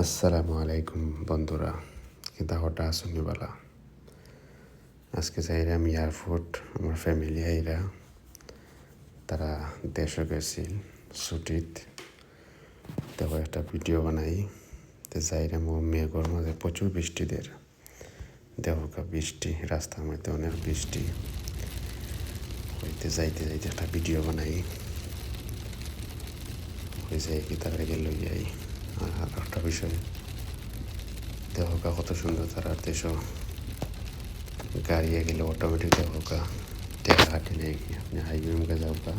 আসসালামু আলাইকুম বন্ধুরা কিন্তু হঠাৎ শুনিবালা আজকে যাইরাম এয়ারপোর্ট আমার ফ্যামিলি আইরা, তারা দেশে গেছিল, ছুটিত। দেখো একটা ভিডিও বানাই। তো যাইরাম ও মেঘর মাঝে প্রচুর বৃষ্টি দের। দেখো বৃষ্টি, রাস্তার মধ্যে অনেক বৃষ্টি। হইতে যাইতে যাইতে একটা ভিডিও বানাই। হয়ে যায় কি তারা গেল যাই আর একটা বিষয় দেহকা কত সুন্দর তার আর দেশ গাড়িয়ে গেলে অটোমেটিক দেহকা টেকা হাঁটি নেই আপনি হাইওয়ে মুখে যাওকা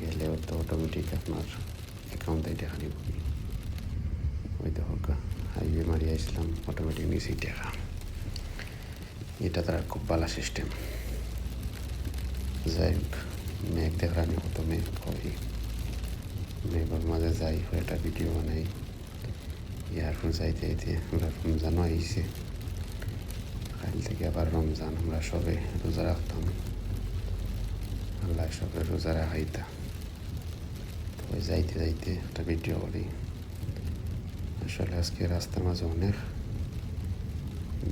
গেলে তো অটোমেটিক আপনার অ্যাকাউন্টে টাকা নিব ওই দেহকা হাইওয়ে মারি আসলাম অটোমেটিক নিয়েছি টাকা। এটা তারা খুব ভালো সিস্টেম যাই হোক, মেঘ দেখানি কত মেঘ হয় মেঘর মাঝে যাই একটা ভিডিও বানাই। ইয়ারফোন যাইতে যাইতে আমরা রমজানও আইছে। কাল থেকে আবার রমজান, আমরা সবে রোজা রাখতাম। আল্লাহ সবে রোজা রাখাইতা। তো ওই যাইতে যাইতে একটা ভিডিও করি। আসলে আজকে রাস্তার মাঝে অনেক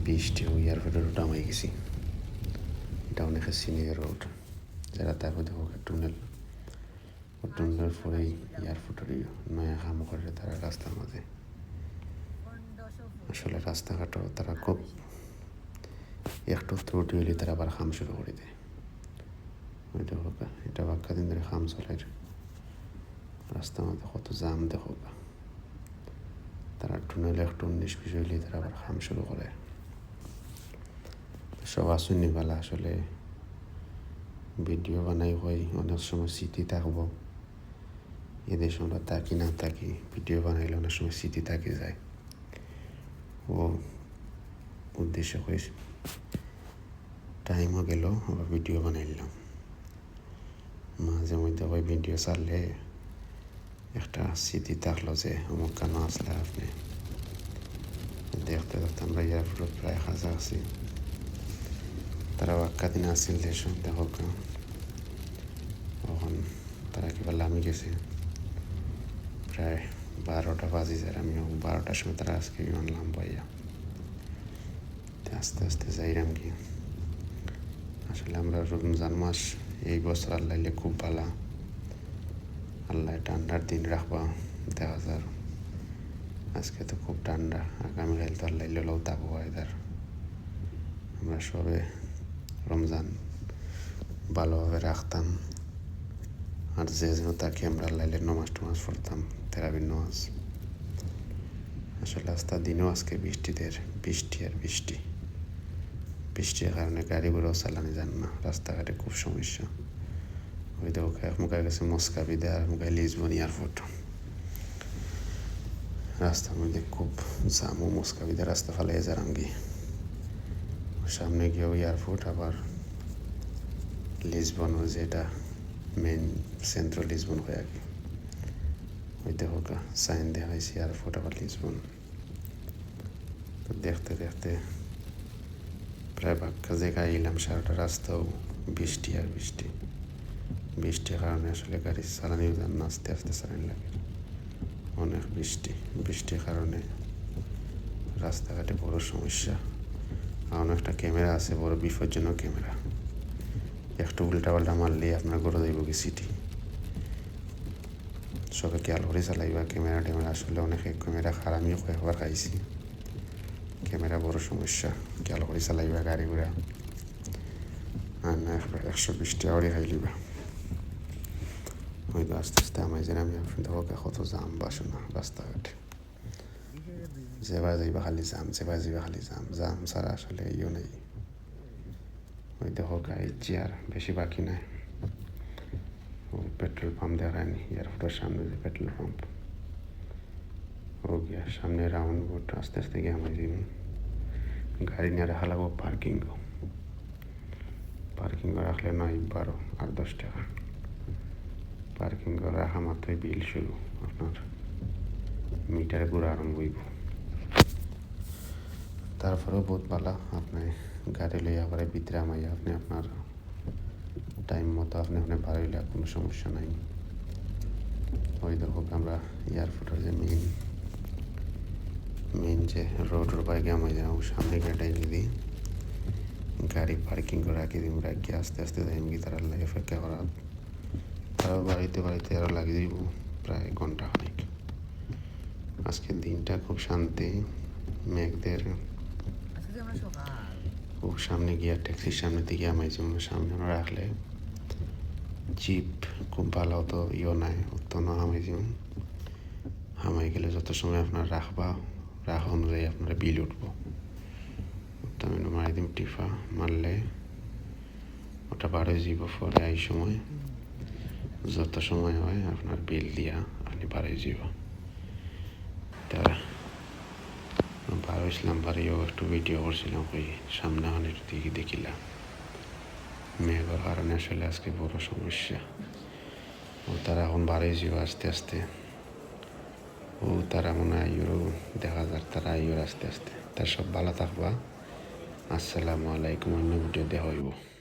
বৃষ্টি এয়ারপোর্টের রোড আমাই গেছি। এটা অনেকের সিনিয়র রোড যারা তারপর দেখো টুনেল টুনেলের পরেই এয়ারপোর্টের নয়া কাম করে তারা রাস্তার মাঝে আসলে রাস্তাঘাটও তারা খুব একটু ত্রুটি হইলে তারা আবার খাম শুরু করে দেয়। ওইটা হোক, এটা বাক্কা দিন ধরে খাম চলাই রাস্তার মধ্যে কত জাম দেখো তারা টুনেলে একটু বিশ হইলে তারা আবার খাম শুরু করে। সব আসুনি বালা, আসলে ভিডিও বানাই হয় অনেক সময় স্মৃতি থাকব। এদের সময় তাকি না তাকি, ভিডিও বানাইলে অনেক সময় স্মৃতি থাকি যায়। ও উদ্দেশ্য করে টাইমও গেল, আবার ভিডিও বানাইলাম। মাঝে মধ্যে ওই ভিডিও চাললে একটা স্মৃতি থাকল যে, অমুক কেন আসলে আপনি দেখতে দেখতে আমরা এয়ারপোর্ট প্রায় কাছাকাছি তারা বাক্কা দিন আসছিল দেশ, দেখো তখন তারা কিবা লামি গেছে। প্রায় বারোটা বাজে যায় আমি বারোটার সময় তারা আজকে আনলাম পাইয়া আস্তে আস্তে যাইরাম গিয়ে। আসলে আমরা রমজান মাস, এই বছর আল্লাহ খুব ভালো। আল্লাহ ঠান্ডার দিন রাখবা, দেখা যার আজকে তো খুব ঠান্ডা আগামীকাল তো আল্লাহ লোক তাপ ওয়েদার আমরা সবে রমজান ভালোভাবে রাখতাম। আর যে যেন তাকে আমরা লাইলের নমাজ টমাজ পড়তাম। তেরাবির নমাজ আসলে রাস্তা দিনও আজকে বৃষ্টিদের, বৃষ্টি আর বৃষ্টি। বৃষ্টির কারণে গাড়িগুলো চালানো যান না, রাস্তাঘাটে খুব সমস্যা। ওই তো এক মুখে গেছে মস্কা বিদে, আর মুখে লিসবন এয়ারপোর্ট। রাস্তার মধ্যে খুব জামু মস্কা বিদে, রাস্তা ফালে যারাঙ্গি সামনে গিয়েও এয়ারপোর্ট, আবার লিসবনও যেটা মেন সেন্ট্রাল লিসবন হয়ে আগে। ওই দেখো সাইন দেওয়া হয়েছে এয়ারপোর্ট আবার লিসবন তো দেখতে দেখতে প্রায় বাক্কা জায়গায় এলাম, সারাটা রাস্তাও বৃষ্টি আর বৃষ্টি। বৃষ্টির কারণে আসলে গাড়ি চালানিও যান না আস্তে চালানি লাগে। অনেক বৃষ্টি। বৃষ্টির কারণে রাস্তাঘাটে বড় সমস্যা। আর একটা ক্যামেরা আছে, বড় বিপজ্জনক ক্যামেরা। একটু উল্টা পাল্টা মারলে আপনার গড়ে যাইব কি সিটি। সবে খেয়াল করে চালাইবা ক্যামেরা ট্যামেরা আসলে অনেকে ক্যামেরা খারামিও কয়েকবার খাইছি ক্যামেরা বড় সমস্যা খেয়াল করে চালাইবা গাড়ি ঘোড়া আর না একশো বিশ টাকা করে খাইলিবা ওই আস্তে আস্তে আমার যেন আমি দেখো কত জাম বাসনা রাস্তাঘাটে যেবা যাইবা খালি জাম যেবা যাইবা খালি জাম জাম ছাড়া আসলে ইও নেই ওই দেখো গাড়ির চেয়ার বেশি বাকি নাই পেট্রোল পাম্প দেখা দেখায়নি এয়ারপোর্টের সামনে যে পেট্রোল পাম্প, ও গিয়া সামনে রাউন্ড বোট আস্তে আস্তে গিয়ে আমার দিন গাড়ি নিয়ে রাখা লাগবো পার্কিং পার্কিং রাখলে নয়, বারো আর দশ টাকা। পার্কিং রাখা মাত্রই বিল শুরু, আপনার মিটার ঘুরে আরম্ভ হইব। তারপরেও বহুত ভালো আপনি গাড়ি লইয়া আবার ভিতরে আপনি আপনার টাইম মতো আপনি ওখানে বাড়াইলে কোনো সমস্যা নাই। ওই দেখো আমরা এয়ারপোর্টের যে মেইন মেন যে রোডের বাইকে আমি যাও সামনে গাড়ি দিই গাড়ি পার্কিং করে রাখি দিম রাখি আস্তে আস্তে যাইম কি তারা লাগে অপেক্ষা করা তারাও বাড়িতে বাড়িতে আরও লাগিয়ে দিব প্রায় ঘণ্টা খানিক। আজকের দিনটা খুব শান্তি মেঘদের সকাল খুব সামনে গিয়ে ট্যাক্সির সামনে দিকে আমি যেমন সামনে আমরা রাখলে জিপ, খুব ভালো তো, ইও নাই উত্তন হামাই যেমন হামাই গেলে যত সময় আপনার রাখবা রাখা অনুযায়ী আপনার বিল উঠব। তো আমি মারি দিম টিফা, মারলে ওটা বারো যাব পরে এই সময়। যত সময় হয় আপনার বিল দিয়া আপনি বারোই যাব তা বার হয়েছিলাম, বাড়িও একটু ভিডিও করছিলাম ওই সামনে অনেক দিকে দেখিলাম মেঘের কারণে আসলে আজকে বড় সমস্যা। ও তারা এখন বাড়ি যাব আস্তে আস্তে। ও তারা মনে হয় দেখা যাক, তারা আইয়ুর আস্তে আস্তে। তার সব ভালো থাকবা। আসসালামু আলাইকুম, অন্য ভিডিও দেওয়া হইব।